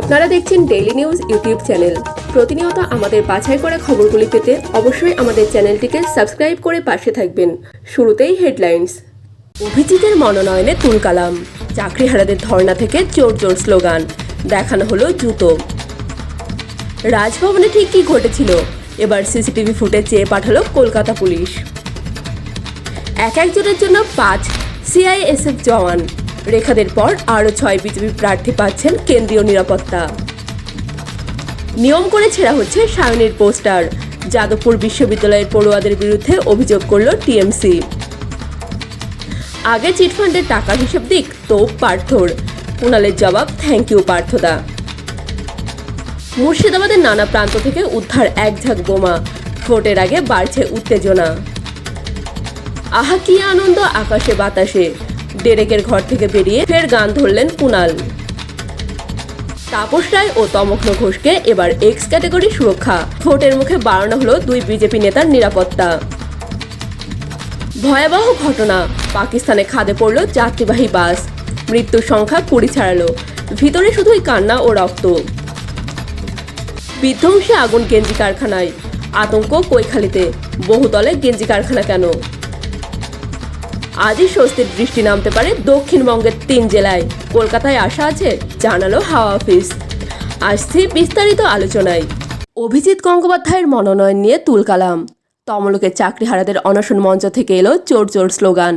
আপনারা দেখছেন daily news YouTube channel প্রতিনিয়ত আমাদের বাছাই করা খবরগুলি পেতে অবশ্যই আমাদের চ্যানেলটিকে সাবস্ক্রাইব করে পাশে থাকবেন। শুরুতেই হেডলাইন্স অভিজিতের মনোনয়নে তুলকালাম চাকরিহারাদের ধর্ণা থেকে জোর জোর স্লোগান। দেখানো হলো জুতো। রাজভবনে ঠিক কী ঘটেছিল? এবার সিসিটিভি ফুটেজ চেয়ে পাঠালো কলকাতা পুলিশ। এক একজনের জন্য পাঁচ। সিআইএসএফ জওয়ান। রেখাদের পর আরও ছয় বিজেপি প্রার্থী পাচ্ছেন কেন্দ্রীয় নিরাপত্তা। নিয়ম করে ছেঁড়া হচ্ছে সায়নের পোস্টার। যাদবপুর বিশ্ববিদ্যালয়ের পড়ুয়াদের বিরুদ্ধে অভিযোগ করল টিএমসি। আগে চিটফান্ডের টাকার হিসেব দিক তো পার্থর। কুণালের জবাব, থ্যাংক ইউ, পার্থদা। মুর্শিদাবাদের নানা প্রান্ত থেকে উদ্ধার এক ঝাঁক বোমা। ভোটের আগে বাড়ছে উত্তেজনা। আহা, কি আনন্দ আকাশে বাতাসে। ডেরেকের ঘর থেকে বেরিয়ে ফের গান ধরলেন কুনাল। তাপস রায় ও তমগ্ন ঘোষকে এবার এক্স ক্যাটেগরি সুরক্ষা। ভোটের মুখে বাড়ানো হলো দুই বিজেপি নেতার নিরাপত্তা। ভয়াবহ ঘটনা। পাকিস্তানে খাদে পড়ল যাত্রীবাহী বাস। মৃত্যুর সংখ্যা কুড়ি ছাড়ালো। ভিতরে শুধুই কান্না ও রক্ত। বিধ্বংসী আগুন গেঞ্জি কারখানায়। আতঙ্ক কৈখালিতে। বহুতলে গেঞ্জি কারখানা কেন? আজই স্বস্তির বৃষ্টি নামতে পারে দক্ষিণবঙ্গের তিন জেলায়। কলকাতায় আসা আছে, জানালো হাওয়া অফিস। আসছি বিস্তারিত আলোচনায়। অভিজিৎ গঙ্গোপাধ্যায়ের মনোনয়ন নিয়ে তুলকালাম। তমলুকের চাকরিহারাদের অনশন মঞ্চ থেকে এলো চোর চোর স্লোগান।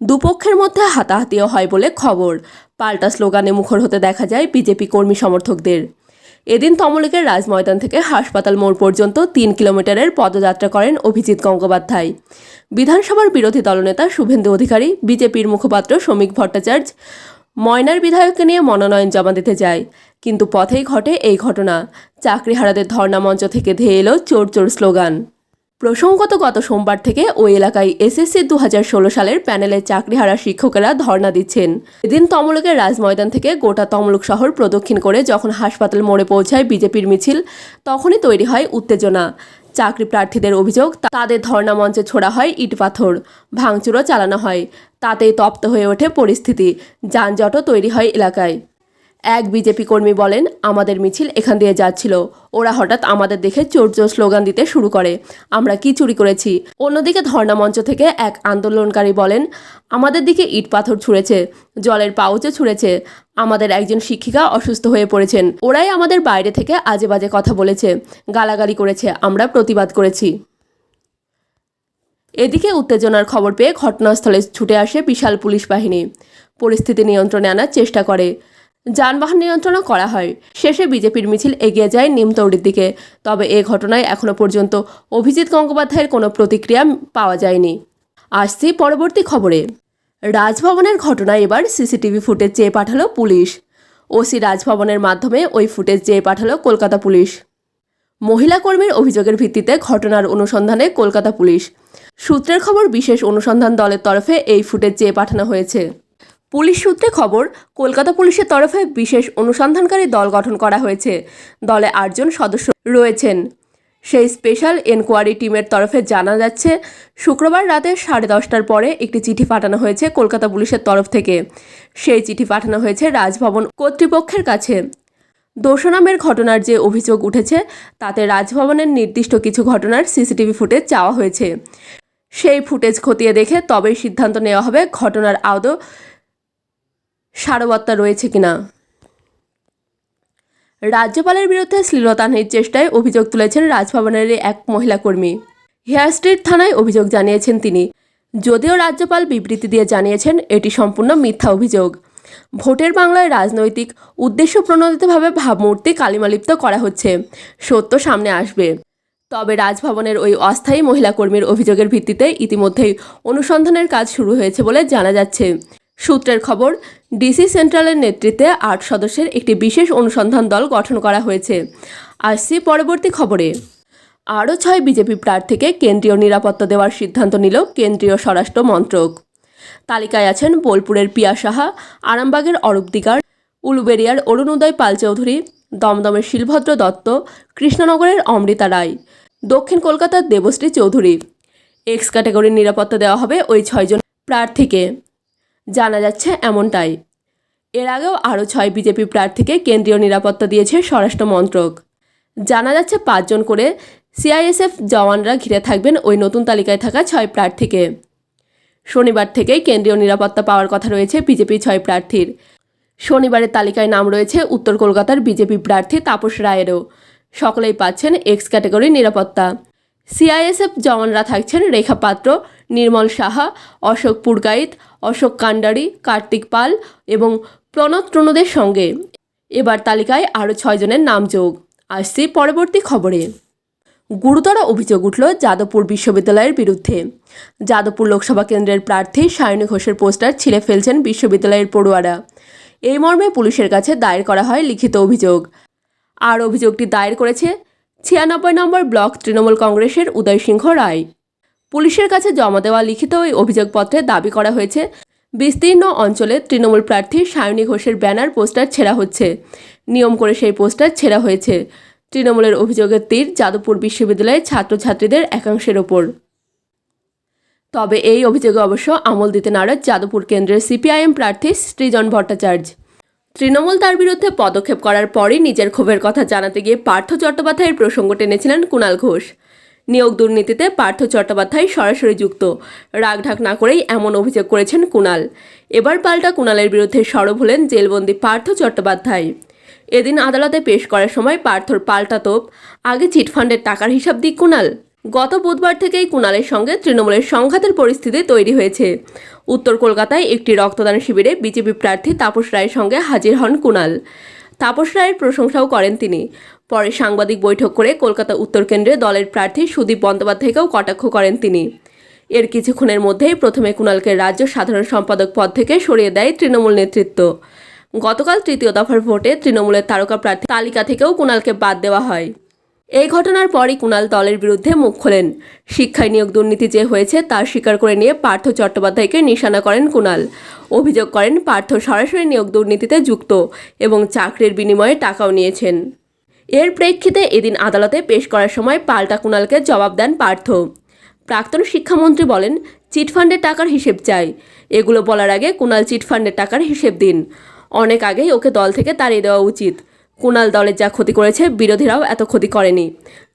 দুপক্ষের মধ্যে হাতাহাতিও হয় বলে খবর। পাল্টা স্লোগানে মুখর হতে দেখা যায় বিজেপি কর্মী সমর্থকদের। এদিন তমলুকের রাজময়দান থেকে হাসপাতাল মোড় পর্যন্ত তিন কিলোমিটারের পদযাত্রা করেন অভিজিৎ গঙ্গোপাধ্যায়। বিধানসভার বিরোধী দলনেতা শুভেন্দু অধিকারী, বিজেপির মুখপাত্র শ্রমিক ভট্টাচার্য ময়নার বিধায়ককে নিয়ে মনোনয়ন জমা দিতে যায়। কিন্তু পথেই ঘটে এই ঘটনা। চাকরিহারাদের ধর্ণা মঞ্চ থেকে ধেয়ে এলো চোর চোর স্লোগান। প্রসঙ্গত গত সোমবার থেকে ওই এলাকায় এসএসসি দু হাজার ষোলো সালের প্যানেলের চাকরিহারা শিক্ষকেরা ধর্ণা দিচ্ছেন। এদিন তমলুকের রাজময়দান থেকে গোটা তমলুক শহর প্রদক্ষিণ করে যখন হাসপাতাল মোড়ে পৌঁছায় বিজেপির মিছিল, তখনই তৈরি হয় উত্তেজনা। চাকরি প্রার্থীদের অভিযোগ, তাদের ধর্ণা মঞ্চে ছোড়া হয় ইট পাথর, ভাঙচুরও চালানো হয়। তাতেই তপ্ত হয়ে ওঠে পরিস্থিতি। যানজটও তৈরি হয় এলাকায়। এক বিজেপি কর্মী বলেন, আমাদের মিছিল এখান দিয়ে যাচ্ছিল। ওরা হঠাৎ আমাদের দেখে চোর চোর স্লোগান দিতে শুরু করে। আমরা কি চুরি করেছি? অন্যদিকে ধর্ণা মঞ্চ থেকে এক আন্দোলনকারী বলেন, আমাদের দিকে ইট পাথর ছুঁড়েছে, জলের পাউচও ছুঁড়েছে। আমাদের একজন শিক্ষিকা অসুস্থ হয়ে পড়েছেন। ওরাই আমাদের বাইরে থেকে আজে বাজে কথা বলেছে। গালাগালি করেছে, আমরা প্রতিবাদ করেছি। এদিকে উত্তেজনার খবর পেয়ে ঘটনাস্থলে ছুটে আসে বিশাল পুলিশ বাহিনী। পরিস্থিতি নিয়ন্ত্রণে আনার চেষ্টা করে। যানবাহন নিয়ন্ত্রণও করা হয়। শেষে বিজেপির মিছিল এগিয়ে যায় নিমতৌড়ির দিকে। তবে এ ঘটনায় এখনও পর্যন্ত অভিজিৎ গঙ্গোপাধ্যায়ের কোনো প্রতিক্রিয়া পাওয়া যায়নি। আসছি পরবর্তী খবরে। রাজভবনের ঘটনায় এবার সিসিটিভি ফুটেজ চেয়ে পাঠালো পুলিশ। ওসি রাজভবনের মাধ্যমে ওই ফুটেজ চেয়ে পাঠালো কলকাতা পুলিশ। মহিলা কর্মীর অভিযোগের ভিত্তিতে ঘটনার অনুসন্ধানে কলকাতা পুলিশ। সূত্রের খবর, বিশেষ অনুসন্ধান দলের তরফে এই ফুটেজ চেয়ে পাঠানো হয়েছে। পুলিশ সূত্রে খবর, কলকাতা পুলিশের তরফে বিশেষ অনুসন্ধানকারী দল গঠন করা হয়েছে। দলে আটজন সদস্য রয়েছেন। সেই স্পেশাল এনকোয়ারি টিমের তরফে জানা যাচ্ছে, শুক্রবার রাতে সাড়ে দশটার পরে একটি চিঠি পাঠানো হয়েছে কলকাতা পুলিশের তরফ থেকে। সেই চিঠি পাঠানো হয়েছে রাজভবন কর্তৃপক্ষের কাছে। দোষনামের ঘটনার যে অভিযোগ উঠেছে, তাতে রাজভবনের নির্দিষ্ট কিছু ঘটনার সিসিটিভি ফুটেজ চাওয়া হয়েছে। সেই ফুটেজ খতিয়ে দেখে তবেই সিদ্ধান্ত নেওয়া হবে ঘটনার আদৌ সারবত্তা রয়েছে কিনা? রাজ্যপালের বিরুদ্ধে শ্লীলতাহানির চেষ্টায় অভিযোগ তুলেছেন রাজভবনের এক মহিলা কর্মী। হেয়ার স্ট্রিট থানায় অভিযোগ জানিয়েছেন তিনি। যদিও রাজ্যপাল বিবৃতি দিয়ে জানিয়েছেন, এটি সম্পূর্ণ মিথ্যা অভিযোগ। ভোটের বাংলায় রাজনৈতিক উদ্দেশ্য প্রণোদিতভাবে ভাবমূর্তি কালিমালিপ্ত করা হচ্ছে। সত্য সামনে আসবে। তবে রাজভবনের ওই অস্থায়ী মহিলা কর্মীর অভিযোগের ভিত্তিতে ইতিমধ্যেই অনুসন্ধানের কাজ শুরু হয়েছে বলে জানা যাচ্ছে। সূত্রের খবর, ডিসি সেন্ট্রালের নেতৃত্বে আট সদস্যের একটি বিশেষ অনুসন্ধান দল গঠন করা হয়েছে। আসছি পরবর্তী খবরে। আরও ছয় বিজেপি প্রার্থীকে কেন্দ্রীয় নিরাপত্তা দেওয়ার সিদ্ধান্ত নিল কেন্দ্রীয় স্বরাষ্ট্র মন্ত্রক। তালিকায় আছেন বোলপুরের পিয়া সাহা, আরামবাগের অরূপ দিগার, উলুবেরিয়ার অরুণোদয় পাল চৌধুরী, দমদমের শিলভদ্র দত্ত, কৃষ্ণনগরের অমৃতা রায়, দক্ষিণ কলকাতার দেবশ্রী চৌধুরী। এক্স ক্যাটাগরির নিরাপত্তা দেওয়া হবে ওই ছয়জন প্রার্থীকে। জানা যাচ্ছে এমনটাই। এর আগেও আরও ছয় বিজেপি প্রার্থীকে কেন্দ্রীয় নিরাপত্তা দিয়েছে স্বরাষ্ট্র মন্ত্রক। জানা যাচ্ছে পাঁচজন করে সিআইএসএফ জওয়ানরা ঘিরে থাকবেন ওই নতুন তালিকায় থাকা ছয় প্রার্থীকে। শনিবার থেকেই কেন্দ্রীয় নিরাপত্তা পাওয়ার কথা রয়েছে বিজেপি ছয় প্রার্থীর। শনিবারের তালিকায় নাম রয়েছে উত্তর কলকাতার বিজেপি প্রার্থী তাপস রায়েরও। সকলেই পাচ্ছেন এক্স ক্যাটাগরির নিরাপত্তা। সিআইএসএফ জওয়ানরা থাকছেন রেখা পাত্র, নির্মল সাহা, অশোক পুরগাইত, অশোক কান্ডারি, কার্তিক পাল এবং প্রণত ট্রনুদের সঙ্গে। এবার তালিকায় আরও ছয়জনের নাম যোগ। আসছি পরবর্তী খবরে। গুরুতর অভিযোগ উঠল যাদবপুর বিশ্ববিদ্যালয়ের বিরুদ্ধে। যাদবপুর লোকসভা কেন্দ্রের প্রার্থী সায়নী ঘোষের পোস্টার ছিঁড়ে ফেলছেন বিশ্ববিদ্যালয়ের পড়ুয়ারা। এই মর্মে পুলিশের কাছে দায়ের করা হয় লিখিত অভিযোগ। আর অভিযোগটি দায়ের করেছে ছিয়ানব্বই নম্বর ব্লক তৃণমূল কংগ্রেসের উদয় সিংহ রায়। পুলিশের কাছে জমা দেওয়া লিখিত ওই অভিযোগপত্রে দাবি করা হয়েছে, বিস্তীর্ণ অঞ্চলে তৃণমূল প্রার্থী সায়নী ঘোষের ব্যানার পোস্টার ছেঁড়া হচ্ছে। নিয়ম করে সেই পোস্টার ছেঁড়া হয়েছে। তৃণমূলের অভিযোগের তীর যাদবপুর বিশ্ববিদ্যালয়ের ছাত্রছাত্রীদের একাংশের ওপর। তবে এই অভিযোগে অবশ্য আমল দিতে নারাজ যাদবপুর কেন্দ্রের সিপিআইএম প্রার্থী সৃজন ভট্টাচার্য। তৃণমূল তার বিরুদ্ধে পদক্ষেপ করার পরই নিজের ক্ষোভের কথা জানাতে গিয়ে পার্থ চট্টোপাধ্যায়ের প্রসঙ্গ টেনেছিলেন কুণাল ঘোষ। নিয়োগ দুর্নীতিতে পার্থ চট্টোপাধ্যায় সরাসরি যুক্ত। রাগঢাক না করেই এমন অভিযোগ করেছেন কুণাল। এবার পাল্টা কুণালের বিরুদ্ধে সরব হলেন জেলবন্দি পার্থ চট্টোপাধ্যায়। এদিন আদালতে পেশ করার সময় পার্থর পাল্টা তোপ, আগে চিটফান্ডের টাকার হিসাব দিক কুণাল। গত বুধবার থেকেই কুণালের সঙ্গে তৃণমূলের সংঘাতের পরিস্থিতি তৈরি হয়েছে। উত্তর কলকাতায় একটি রক্তদান শিবিরে বিজেপি প্রার্থী তাপস রায়ের সঙ্গে হাজির হন কুণাল। তাপস রায়ের প্রশংসাও করেন তিনি। পরে সাংবাদিক বৈঠক করে কলকাতা উত্তর কেন্দ্রে দলের প্রার্থী সুদীপ বন্দ্যোপাধ্যায়কেও কটাক্ষ করেন তিনি। এর কিছুক্ষণের মধ্যেই প্রথমে কুণালকে রাজ্য সাধারণ সম্পাদক পদ থেকে সরিয়ে দেয় তৃণমূল নেতৃত্ব। গতকাল তৃতীয় দফার ভোটে তৃণমূলের তারকা প্রার্থী তালিকা থেকেও কুণালকে বাদ দেওয়া হয়। এই ঘটনার পরই কুণাল দলের বিরুদ্ধে মুখ খোলেন। শিক্ষায় নিয়োগ দুর্নীতি যে হয়েছে, তা স্বীকার করে নিয়ে পার্থ চট্টোপাধ্যায়কে নিশানা করেন কুণাল। অভিযোগ করেন, পার্থ সরাসরি নিয়োগ দুর্নীতিতে যুক্ত এবং চাকরির বিনিময়ে টাকাও নিয়েছেন। এর প্রেক্ষিতে এদিন আদালতে পেশ করার সময় পাল্টা কুণালকে জবাব দেন পার্থ। প্রাক্তন শিক্ষামন্ত্রী বলেন চিটফান্ডের টাকার হিসেব চাই। এগুলো বলার আগে কুণাল চিটফান্ডের টাকার হিসেব দিন। অনেক আগেই ওকে দল থেকে তাড়িয়ে দেওয়া উচিত। কুণাল দলের যা ক্ষতি করেছে, বিরোধীরাও এত ক্ষতি করেনি।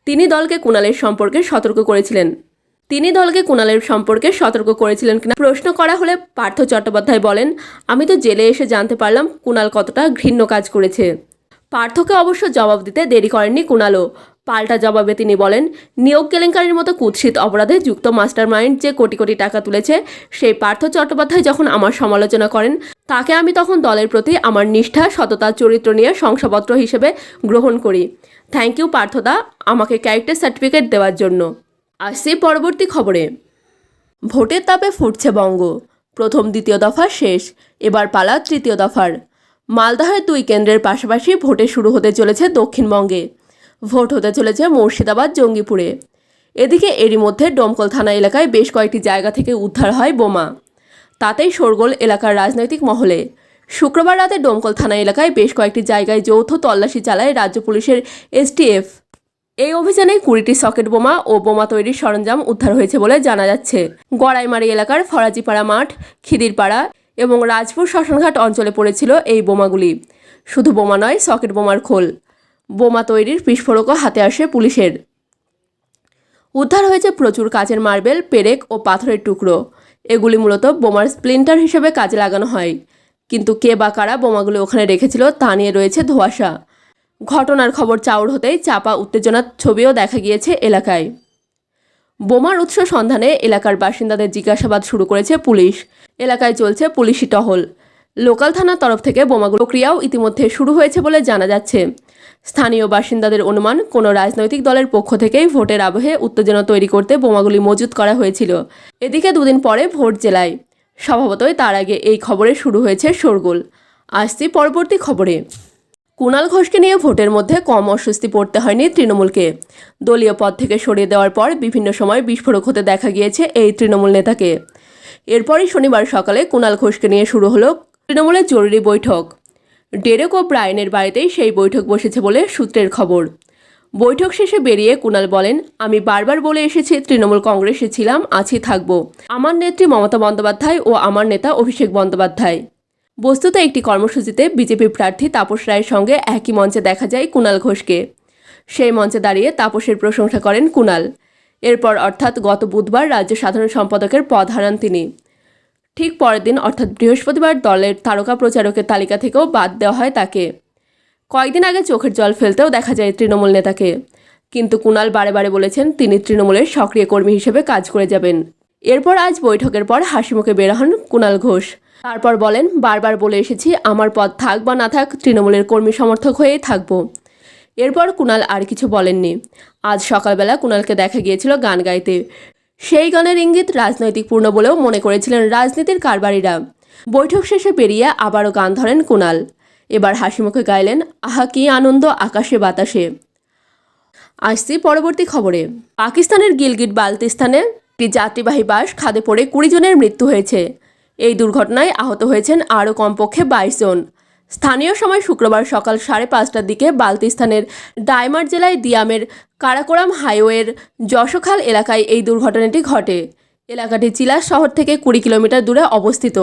তিনি দলকে কুণালের সম্পর্কে সতর্ক করেছিলেন। তিনি দলকে কুণালের সম্পর্কে সতর্ক করেছিলেন কিনা প্রশ্ন করা হলে পার্থ চট্টোপাধ্যায় বলেন, আমি তো জেলে এসে জানতে পারলাম কুণাল কতটা ঘৃণ্য কাজ করেছে। পার্থকে অবশ্য জবাব দিতে দেরি করেননি কুণালও পাল্টা জবাবে তিনি বলেন, নিয়োগ কেলেঙ্কারির মতো কুৎসিত অপরাধে যুক্ত মাস্টার মাইন্ড যে কোটি কোটি টাকা তুলেছে, সেই পার্থ চট্টোপাধ্যায় যখন আমার সমালোচনা করেন, তাকে আমি তখন দলের প্রতি আমার নিষ্ঠা, সততা, চরিত্র নিয়ে শংসাপত্র হিসেবে গ্রহণ করি। থ্যাংক ইউ, পার্থদা, আমাকে ক্যারেক্টার সার্টিফিকেট দেওয়ার জন্য। আসছি পরবর্তী খবরে। ভোটের তাপে ফুটছে বঙ্গ। প্রথম, দ্বিতীয় দফা শেষ, এবার পালা তৃতীয় দফার। মালদহের দুই কেন্দ্রের পাশাপাশি ভোটে শুরু হতে চলেছে দক্ষিণবঙ্গে। ভোট হতে চলেছে মুর্শিদাবাদ, জঙ্গিপুরে। এদিকে এরই মধ্যে ডোমকল থানা এলাকায় বেশ কয়েকটি জায়গা থেকে উদ্ধার হয় বোমা। তাতেই শোরগোল এলাকার রাজনৈতিক মহলে। শুক্রবার রাতে ডোমকল থানা এলাকায় বেশ কয়েকটি জায়গায় যৌথ তল্লাশি চালায় রাজ্য পুলিশের এসটিএফ। এই অভিযানে কুড়িটি সকেট বোমা ও বোমা তৈরির সরঞ্জাম উদ্ধার হয়েছে বলে জানা যাচ্ছে। গড়াইমারি এলাকার ফরাজিপাড়া মাঠ, খিদিরপাড়া এবং রাজপুর শ্মশানঘাট অঞ্চলে পড়েছিল এই বোমাগুলি। শুধু বোমা নয়, সকেট বোমার খোল। বোমা তৈরির বিস্ফোরকও হাতে আসে পুলিশের। উদ্ধার হয়েছে প্রচুর কাচের মার্বেল, পেরেক ও পাথরের টুকরো। এগুলি মূলত বোমার স্প্লিন্টার হিসেবে কাজে লাগানো হয়। কিন্তু কে বা কারা বোমাগুলি ওখানে রেখেছিল তা নিয়ে রয়েছে ধোঁয়াশা। ঘটনার খবর চাউর হতেই চাপা, উত্তেজনার ছবিও দেখা গিয়েছে এলাকায়। বোমার উৎস সন্ধানে এলাকার বাসিন্দাদের জিজ্ঞাসাবাদ শুরু করেছে পুলিশ। এলাকায় চলছে পুলিশি টহল। লোকাল থানার তরফ থেকে বোমাগুলো ক্রিয়াও ইতিমধ্যে শুরু হয়েছে বলে জানা যাচ্ছে। স্থানীয় বাসিন্দাদের অনুমান, কোনো রাজনৈতিক দলের পক্ষ থেকেই ভোটের আবহে উত্তেজনা তৈরি করতে বোমাগুলি মজুত করা হয়েছিল। এদিকে দুদিন পরে ভোট জেলায়। স্বভাবতই তার আগে এই খবরে শুরু হয়েছে শোরগোল। আসছি পরবর্তী খবরে। কুণাল ঘোষকে নিয়ে ভোটের মধ্যে কম অস্বস্তি পড়তে হয়নি তৃণমূলকে। দলীয় পদ থেকে সরিয়ে দেওয়ার পর বিভিন্ন সময় বিস্ফোরক হতে দেখা গিয়েছে এই তৃণমূল নেতাকে। এরপরই শনিবার সকালে কুণাল ঘোষকে নিয়ে শুরু হলো তৃণমূলের জরুরি বৈঠক। ডেরেক ও ব্রায়নের বাড়িতেই সেই বৈঠক বসেছে বলে সূত্রের খবর। বৈঠক শেষে বেরিয়ে কুণাল বলেন, আমি বারবার বলে এসেছি, তৃণমূল কংগ্রেসে ছিলাম, আছি, থাকব। আমার নেত্রী মমতা বন্দ্যোপাধ্যায় ও আমার নেতা অভিষেক বন্দ্যোপাধ্যায়। বস্তুত একটি কর্মসূচিতে বিজেপি প্রার্থী তাপস রায়ের সঙ্গে একই মঞ্চে দেখা যায় কুণাল ঘোষকে। সেই মঞ্চে দাঁড়িয়ে তাপসের প্রশংসা করেন কুণাল এরপর অর্থাৎ গত বুধবার রাজ্য সাধারণ সম্পাদকের পদ হারান তিনি। ঠিক পরের দিন, অর্থাৎ বৃহস্পতিবার দলের তারকা প্রচারকের তালিকা থেকেও বাদ দেওয়া হয় তাকে। কয়েকদিন আগে চোখের জল ফেলতেও দেখা যায় তৃণমূল নেতাকে। কিন্তু কুণাল বারে বারে বলেছেন, তিনি তৃণমূলের সক্রিয় কর্মী হিসেবে কাজ করে যাবেন। এরপর আজ বৈঠকের পর হাসিমুখে বের হন কুণাল ঘোষ। তারপর বলেন, বারবার বলে এসেছি, আমার পদ থাক বা না থাক, তৃণমূলের কর্মী সমর্থক হয়েই থাকব। এরপর কুণাল আর কিছু বলেননি। আজ সকালবেলা কুণালকে দেখা গিয়েছিল গান গাইতে। সেই গানের ইঙ্গিত রাজনৈতিকপূর্ণ বলেও মনে করেছিলেন রাজনীতির কারবারিরা। বৈঠক শেষে পেরিয়ে আবারও গান ধরেন কুণাল এবার হাসিমুখে গাইলেন আহা কি আনন্দ আকাশে বাতাসে। আসছি পরবর্তী খবরে। পাকিস্তানের গিলগিট বালতিস্তানে একটি যাত্রীবাহী বাস খাদে পড়ে কুড়ি জনের মৃত্যু হয়েছে। এই দুর্ঘটনায় আহত হয়েছেন আরও কমপক্ষে বাইশ জন। স্থানীয় সময় শুক্রবার সকাল সাড়ে পাঁচটার দিকে বালতিস্তানের ডাইমার জেলায় দিয়ামের কারাকোরাম হাইওয়ের যশোখাল এলাকায় এই দুর্ঘটনাটি ঘটে। এলাকাটি চিলাস শহর থেকে কুড়ি কিলোমিটার দূরে অবস্থিত।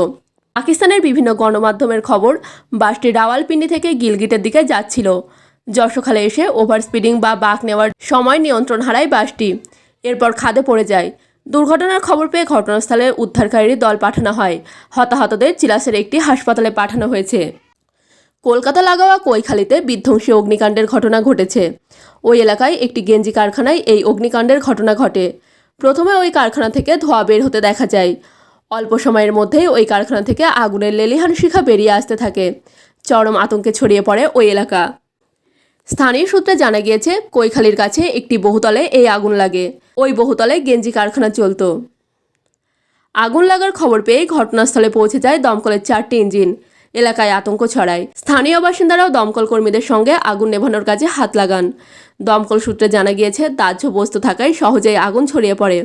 পাকিস্তানের বিভিন্ন গণমাধ্যমের খবর, বাসটি রাওয়ালপিন্ডি থেকে গিলগিটের দিকে যাচ্ছিল। যশোখালে এসে ওভার স্পিডিং বা বাঁক নেওয়ার সময় নিয়ন্ত্রণ হারায় বাসটি। এরপর খাদে পড়ে যায়। দুর্ঘটনার খবর পেয়ে ঘটনাস্থলে উদ্ধারকারী দল পাঠানো হয়। হতাহতদের চিলাসের একটি হাসপাতালে পাঠানো হয়েছে। কলকাতা লাগোয়া কৈখালিতে বিধ্বংসী অগ্নিকাণ্ডের ঘটনা ঘটেছে। ওই এলাকায় একটি গেঞ্জি কারখানায় এই অগ্নিকাণ্ডের ঘটনা ঘটে। প্রথমে ওই কারখানা থেকে ধোঁয়া বের হতে দেখা যায়। অল্প সময়ের মধ্যেই ওই কারখানা থেকে আগুনের লেলিহান শিখা বেরিয়ে আসতে থাকে। চরম আতঙ্কে ছড়িয়ে পড়ে ওই এলাকা। স্থানীয় সূত্রে জানা গিয়েছে, কৈখালির কাছে একটি বহুতলে এই আগুন লাগে। ওই বহুতলে গেঞ্জি কারখানা চলতো। আগুন লাগার খবর পেয়ে ঘটনাস্থলে পৌঁছে যায় দমকলের চারটি ইঞ্জিন। এলাকায় আতঙ্ক ছড়ায়। স্থানীয় বাসিন্দারাও দমকল কর্মীদের সঙ্গে আগুন নেভানোর কাজে হাত লাগান। দমকল সূত্রে জানা গিয়েছে, দাহ্য বস্তু থাকায় সহজেই আগুন ছড়িয়ে পড়ে।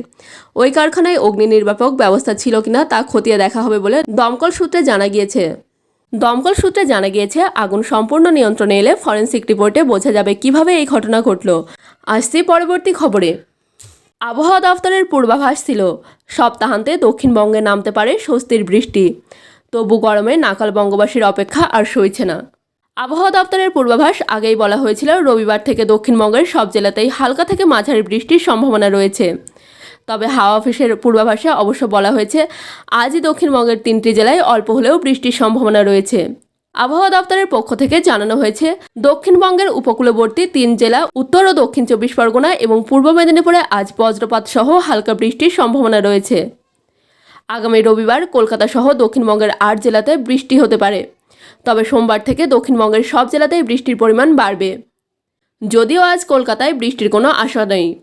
ওই কারখানায় অগ্নি নির্বাপক ব্যবস্থা ছিল কিনা তা খতিয়ে দেখা হবে বলে দমকল সূত্রে জানা গিয়েছে। দমকল সূত্রে জানা গিয়েছে, আগুন সম্পূর্ণ নিয়ন্ত্রণে এলে ফরেন্সিক রিপোর্টে বোঝা যাবে কীভাবে এই ঘটনা ঘটল। আসছি পরবর্তী খবরে। আবহাওয়া দফতরের পূর্বাভাস ছিল, সপ্তাহান্তে দক্ষিণবঙ্গে নামতে পারে স্বস্তির বৃষ্টি। তবু গরমে নাকাল বঙ্গবাসীর অপেক্ষা আর সইছে না। আবহাওয়া দপ্তরের পূর্বাভাস আগেই বলা হয়েছিল, রবিবার থেকে দক্ষিণবঙ্গের সব জেলাতেই হালকা থেকে মাঝারি বৃষ্টির সম্ভাবনা রয়েছে। তবে হাওয়া অফিসের পূর্বাভাসে অবশ্য বলা হয়েছে, আজই দক্ষিণবঙ্গের তিনটি জেলায় অল্প হলেও বৃষ্টির সম্ভাবনা রয়েছে। আবহাওয়া দপ্তরের পক্ষ থেকে জানানো হয়েছে, দক্ষিণবঙ্গের উপকূলবর্তী তিন জেলা উত্তর ও দক্ষিণ চব্বিশ পরগনা এবং পূর্ব মেদিনীপুরে আজ বজ্রপাত সহ হালকা বৃষ্টির সম্ভাবনা রয়েছে। আগামী রবিবার কলকাতা সহ দক্ষিণবঙ্গের আট জেলাতে বৃষ্টি হতে পারে। তবে সোমবার থেকে দক্ষিণবঙ্গের সব জেলাতেই বৃষ্টির পরিমাণ বাড়বে। যদিও আজ কলকাতায় বৃষ্টির কোনো আশা নেই।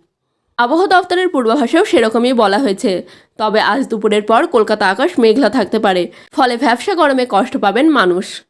আবহাওয়া দফতরের পূর্বাভাসেও সেরকমই বলা হয়েছে। তবে আজ দুপুরের পর কলকাতা আকাশ মেঘলা থাকতে পারে। ফলে ভ্যাবসা গরমে কষ্ট পাবেন মানুষ।